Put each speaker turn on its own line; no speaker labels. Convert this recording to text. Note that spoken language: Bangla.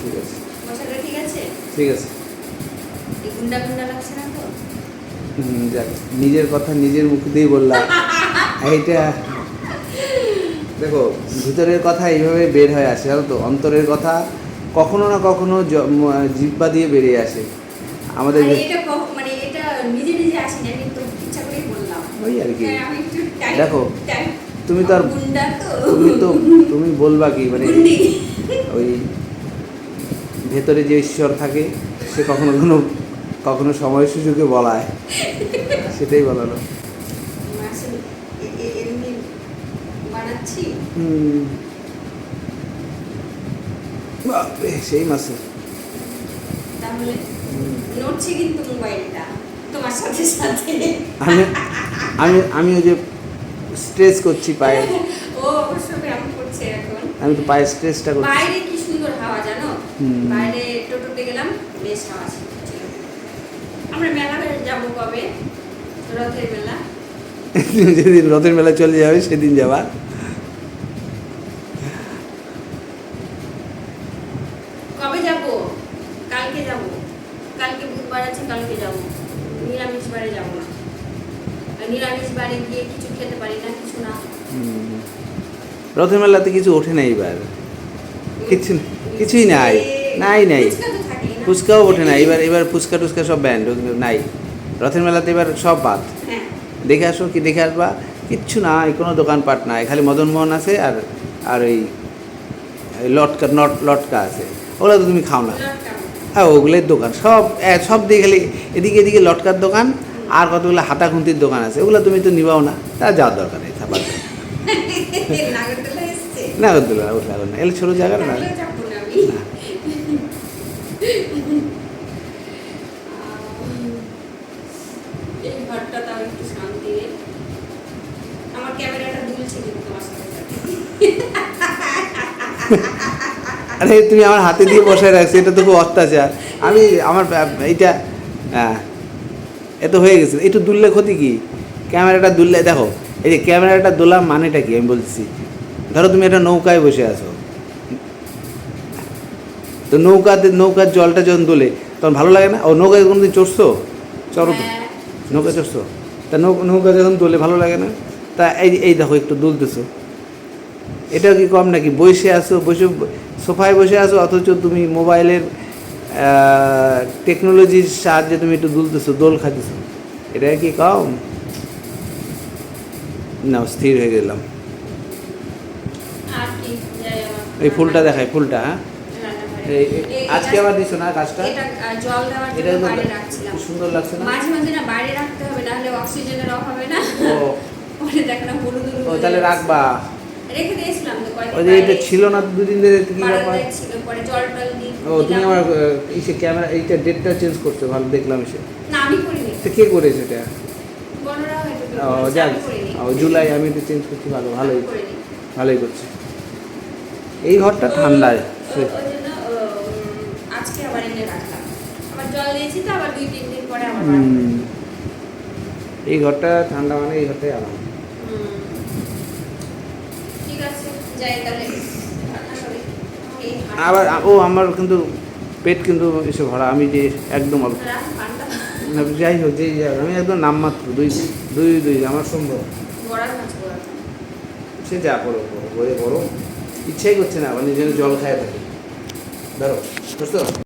ঠিক আছে।
মশাটা ঠিক আছে?
ঠিক আছে।
এই গুন্ডা গুন্ডা লাগছে না তো?
যাক নিজের কথা নিজের মুখ দিয়েই বললাম। এইটা দেখো ভিতরের কথা এইভাবে বের হয়ে আসে জানো তো? অন্তরের কথা কখনো না কখনো জ- ম- জিহ্বা দিয়ে বেরিয়ে আসে। আমাদের
মানে এটা নিজে নিজে আসেনি আমি তো ইচ্ছা করেই বললাম।
ওই আর কি।
হ্যাঁ,
দেখো, তুমি তো আর তুমি তো তুমি বলবা কি মানে ওই ভেতরে যে ঈশ্বর থাকে সে কখনো কখনো কখনো সময় সুযোগে বলায়। সেটাই বলালো। সেই মাসে। আমি আমি আমি ওই যে স্ট্রেস করছি পায়ে। আমি তো পায়ে স্ট্রেসটা করছি
বাইরে কি সুন্দর হাওয়া জানো
হুম।
বাইরে টোটোতে গেলাম বেশ হাওয়া ছিল। আমরা মেলা যাব কবে? রথের মেলা
যেদিন রথের মেলা চলে যাবে সেদিন যাবা।
কবে যাব? কালকে যাব। কালকে বুধবার আছে কালকে যাব। নিরামিষ বারে যাব না। নিরামিষ বারে গিয়ে কিছু খেতে পারি না কিছু না।
রথের মেলাতে কিছু ওঠে না এবার কিছু না- কিছুই নাই নাই নাই। ফুচকাও ওঠে না এবার এবার ফুচকা টুচকা সব ব্যান্ড নাই। রথের মেলাতে এবার সব বাদ।
হ্যাঁ।
দেখে আসো কি দেখে আসবা কিচ্ছু নাই কোনো দোকানপাট নাই খালি মদনমোহন আছে আর আর ওই লটকা নট লটকা আছে। ওগুলো তো তুমি খাও না। হ্যাঁ ওগুলোর দোকান। সব সব দিয়ে খালি এদিকে এদিকে লটকার দোকান আর কতগুলো হাতা খুন্তির দোকান আছে। ওগুলো তুমি তো নিবাও না তা যাওয়ার দরকার নেই থাকার
নাগরদোলা
না করতে না এলে ছোটো জায়গা না। আরে, তুমি আমার হাতে দিয়ে বসায় রাখছি, এটা তো খুব অত্যাচার। আমি আমার, এইটা হ্যাঁ এ তো হয়ে গেছে। একটু দুললে ক্ষতি কি? ক্যামেরাটা দুললে, দেখো, এই যে ক্যামেরাটা দোলাম মানেটা কি আমি বলছি ধরো তুমি একটা নৌকায় বসে আছো। তো নৌকাতে নৌকার জলটা যখন দোলে তখন ভালো লাগে না? ও নৌকায় কোনোদিন চড়ছো? চড়ো তো।
হ্যাঁ,
নৌকা চড়ছো? তা নৌকা যখন দোলে ভালো লাগে না? তা এই এই দেখো একটু দুলতেছো। এটাও কি কম নাকি? বসে আসো বসে সোফায় বসে আসো অথচ তুমি মোবাইলের টেকনোলজির সাহায্যে তুমি একটু দুলতেছো দোল খাইতেছো। এটা কি কম? না স্থির হয়ে গেলাম। এই ফুলটা দেখাই ফুলটা হ্যাঁ
রান্নাঘরে।
এই- এই-
এই-
আজকে আবার দিছো না গাছটা
এটা জল দেওয়ার জন্য বাইরে রাখছিলাম।
সুন্দর লাগছে না?
মাঝে মাঝে না বাইরে রাখতে হবে না হলে অক্সিজেনের অভাব হবে না।
ও।
পরে দেখ না হলুদ হলুদ
ও তাহলে। রাখবা।
রেখে দিয়েছিলাম তো কয়েকদিন
এটা ছিল না দুদিন ধরে কি ব্যাপার?
ছিল পরে জল টল
ও তুমি আমার ইসে ক্যামেরা এইটা ডেটটা চেঞ্জ করছ ভালো দেখলাম এসে।
না আমি করিনি।
তো কে করেছে এটা? ও যাক। ও জুলাই আমি তো চেঞ্জ করছি ভালো ভালোই। ভালোই করছে। এই ঘরটা ঠান্ডায়
আবার তো আবার দুই তিন দিন পরে আবার বার করে
হুম। এই ঘরটা ঠান্ডা মানে এই ঘরটাই আরাম
ঠিক আছে যাই তাহলে। রান্না করি। এই হাঁড়ি-
আবার ও আমার কিন্তু পেট কিন্তু এসে ভরা আমি যে একদম অল্প। যাই হোক যেই যাই আমি একদম নামমাত্র দুই দুই দুই আমার সম্ভব। সে যা করো করো বয়ে গরম ইচ্ছাই করছে না মানে যেন জল খায় থাকে। ধরো বুঝতো